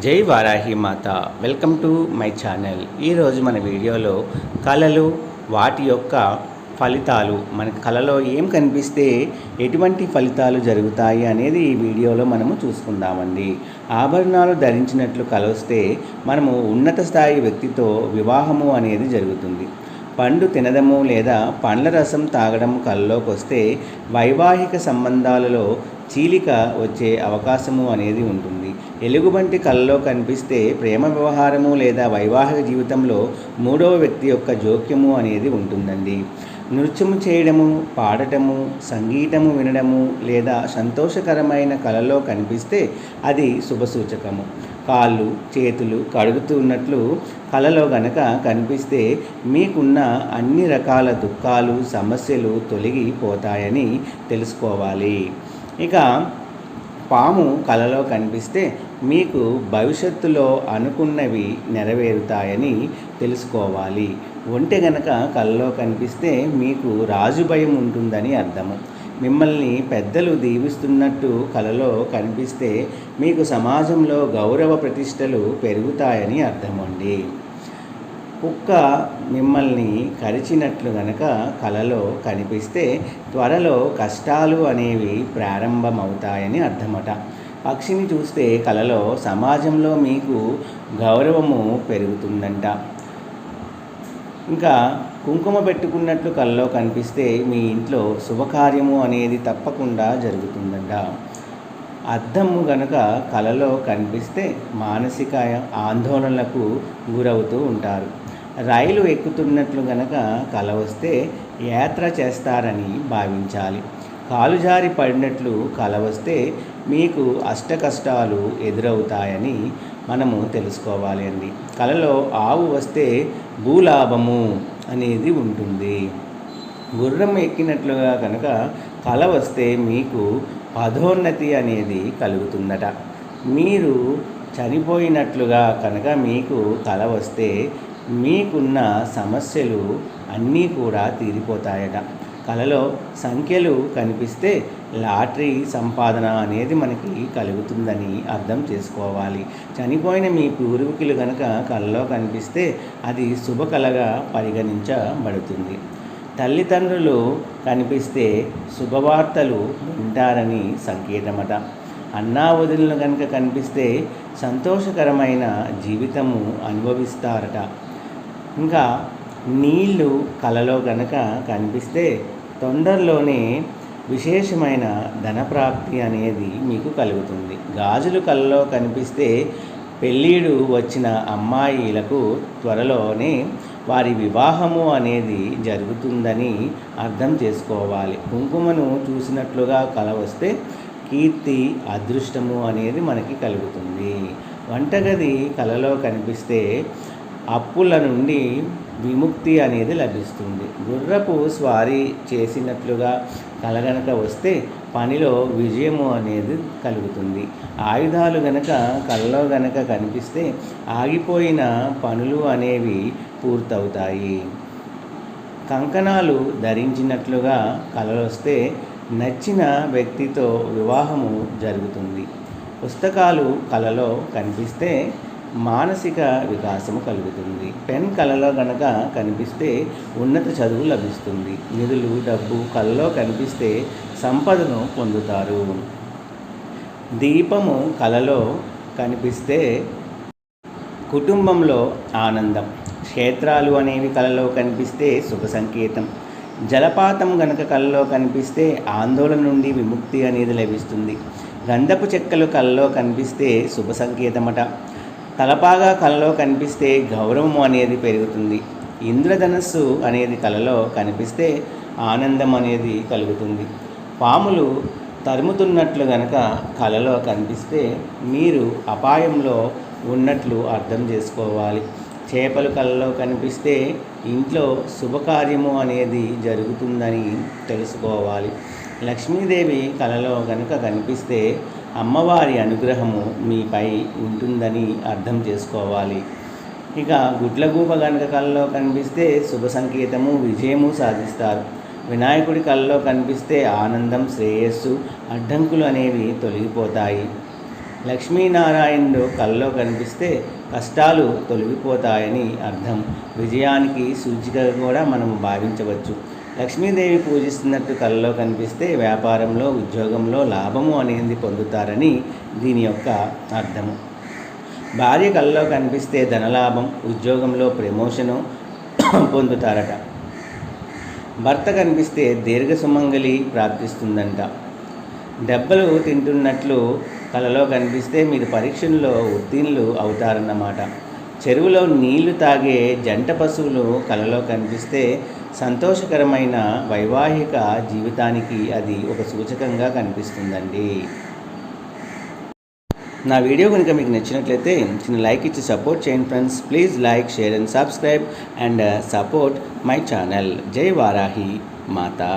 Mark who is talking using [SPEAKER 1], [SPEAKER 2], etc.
[SPEAKER 1] జై Varahi Mata. Welcome to my channel. ఈరోజు మన వీడియోలో కళలు వాటి యొక్క ఫలితాలు మన కళలో ఏం కనిపిస్తే ఎటువంటి ఫలితాలు జరుగుతాయి అనేది ఈ వీడియోలో మనము చూసుకుందామండి. ఆభరణాలు ధరించినట్లు కలొస్తే మనము ఉన్నత స్థాయి వ్యక్తితో వివాహము అనేది జరుగుతుంది. పండు తినడము లేదా పండ్ల రసం తాగడం కళ్ళలోకి వస్తే వైవాహిక సంబంధాలలో చీలిక వచ్చే అవకాశము అనేది ఉంటుంది. ఎలుగుబంటి కళ్ళలో కనిపిస్తే ప్రేమ వ్యవహారము లేదా వైవాహిక జీవితంలో మూడవ వ్యక్తి యొక్క జోక్యము అనేది ఉంటుందండి. నృత్యము చేయడము పాడటము సంగీతము వినడము లేదా సంతోషకరమైన కళలో కనిపిస్తే అది శుభసూచకము. కాళ్ళు చేతులు కడుగుతున్నట్లు కళలో గనక కనిపిస్తే మీకున్న అన్ని రకాల దుఃఖాలు సమస్యలు తొలగిపోతాయని తెలుసుకోవాలి. ఇక పాము కలలో కనిపిస్తే మీకు భవిష్యత్తులో అనుకున్నవి నెరవేరుతాయని తెలుసుకోవాలి. ఒంటె గనక కలలో కనిపిస్తే మీకు రాజు భయం ఉంటుందని అర్థము. మిమ్మల్ని పెద్దలు దీవిస్తున్నట్టు కలలో కనిపిస్తే మీకు సమాజంలో గౌరవ ప్రతిష్టలు పెరుగుతాయని అర్థమండి. కుక్క మిమ్మల్ని కరిచినట్లు గనక కలలో కనిపిస్తే త్వరలో కష్టాలు అనేవి ప్రారంభమవుతాయని అర్థమట. పక్షిని చూస్తే కలలో సమాజంలో మీకు గౌరవము పెరుగుతుందంట. ఇంకా కుంకుమ పెట్టుకున్నట్లు కల్లో కనిపిస్తే మీ ఇంట్లో శుభకార్యము అనేది తప్పకుండా జరుగుతుందంట. అద్దము గనక కలలో కనిపిస్తే మానసిక ఆందోళనలకు గురవుతూ ఉంటారు. రైలు ఎక్కుతున్నట్లు గనక కల వస్తే యాత్ర చేస్తారని భావించాలి. కాలు జారి పడినట్లు కల వస్తే మీకు అష్ట కష్టాలు ఎదురవుతాయని మనము తెలుసుకోవాలి అండి. కలలో ఆవు వస్తే భూలాభము అనేది ఉంటుంది. గుర్రం ఎక్కినట్లుగా కనుక కల వస్తే మీకు పదోన్నతి అనేది కలుగుతుందట. మీరు చనిపోయినట్లుగా కనుక మీకు కల వస్తే మీకున్న సమస్యలు అన్నీ కూడా తీరిపోతాయట. కలలో సంఖ్యలు కనిపిస్తే లాటరీ సంపాదన అనేది మనకి కలుగుతుందని అర్థం చేసుకోవాలి. చనిపోయిన మీ పూర్వీకులు కనుక కలలో కనిపిస్తే అది శుభకళగా పరిగణించబడుతుంది. తల్లిదండ్రులు కనిపిస్తే శుభవార్తలు వింటారని సంకేతమట. అన్నా వదిలిన కనుక కనిపిస్తే సంతోషకరమైన జీవితము అనుభవిస్తారట. ఇంకా నీళ్ళు కలలో గనక కనిపిస్తే తొందరలోనే విశేషమైన ధనప్రాప్తి అనేది మీకు కలుగుతుంది. గాజులు కలలో కనిపిస్తే పెళ్ళిడు వచ్చిన అమ్మాయిలకు త్వరలోనే వారి వివాహము అనేది జరుగుతుందని అర్థం చేసుకోవాలి. కుంకుమను చూసినట్లుగా కల వస్తే కీర్తి అదృష్టము అనేది మనకి కలుగుతుంది. వంటగది కలలో కనిపిస్తే అప్పుల నుండి విముక్తి అనేది లభిస్తుంది. గుర్రపు స్వారీ చేసినట్లుగా కలగనక వస్తే పనిలో విజయము అనేది కలుగుతుంది. ఆయుధాలు గనక కళ్ళలో గనక కనిపిస్తే ఆగిపోయిన పనులు అనేవి పూర్తవుతాయి. కంకణాలు ధరించినట్లుగా కలలొస్తే నచ్చిన వ్యక్తితో వివాహము జరుగుతుంది. పుస్తకాలు కలలో కనిపిస్తే మానసిక వికాసము కలుగుతుంది. పెన్ కళలో గనక కనిపిస్తే ఉన్నత చదువు లభిస్తుంది. నిధులు డబ్బు కళలో కనిపిస్తే సంపదను పొందుతారు. దీపము కళలో కనిపిస్తే కుటుంబంలో ఆనందం. క్షేత్రాలు అనేవి కళలో కనిపిస్తే శుభ సంకేతం. జలపాతం గనక కళలో కనిపిస్తే ఆందోళన నుండి విముక్తి అనేది లభిస్తుంది. గంధపు చెక్కలు కళ్ళలో కనిపిస్తే శుభ సంకేతమట. తలపాగా కళలో కనిపిస్తే గౌరవం అనేది పెరుగుతుంది. ఇంద్రధనస్సు అనేది కళలో కనిపిస్తే ఆనందం అనేది కలుగుతుంది. పాములు తరుముతున్నట్లు గనక కళలో కనిపిస్తే మీరు అపాయంలో ఉన్నట్లు అర్థం చేసుకోవాలి. చేపలు కళలో కనిపిస్తే ఇంట్లో శుభకార్యము అనేది జరుగుతుందని తెలుసుకోవాలి. లక్ష్మీదేవి కళలో కనుక కనిపిస్తే అమ్మవారి అనుగ్రహము మీపై ఉంటుందని అర్థం చేసుకోవాలి. ఇక గుడ్లగూప గనక కళ్ళలో కనిపిస్తే శుభ సంకేతము విజయము సాధిస్తారు. వినాయకుడి కళ్ళలో కనిపిస్తే ఆనందం శ్రేయస్సు అడ్డంకులు అనేవి తొలగిపోతాయి. లక్ష్మీనారాయణుడు కళ్ళలో కనిపిస్తే కష్టాలు తొలగిపోతాయని అర్థం. విజయానికి సూచికగా కూడా మనం భావించవచ్చు. లక్ష్మీదేవి పూజిస్తున్నట్టు కలలో కనిపిస్తే వ్యాపారంలో ఉద్యోగంలో లాభము అనేది పొందుతారని దీని యొక్క అర్థము. భార్య కలలో కనిపిస్తే ధనలాభం ఉద్యోగంలో ప్రమోషను పొందుతారట. భర్త కనిపిస్తే దీర్ఘ సుమంగళి ప్రాప్తిస్తుందంట. దెబ్బలు తింటున్నట్లు కలలో కనిపిస్తే మీరు పరీక్షల్లో ఉత్తీర్ణులు అవుతారన్నమాట. చెరువులో నీళ్ళు తాగే జంట పశువులు కలలో కనిపిస్తే సంతోషకరమైన వైవాహిక జీవితానికి అది ఒక సూచకంగా కనిపిస్తుందండి. నా వీడియో కనుక మీకు నచ్చినట్లయితే చిన్న లైక్ ఇచ్చి సపోర్ట్ చేయండి friends. Please like share and subscribe and support my channel. జై వారాహి మాతా.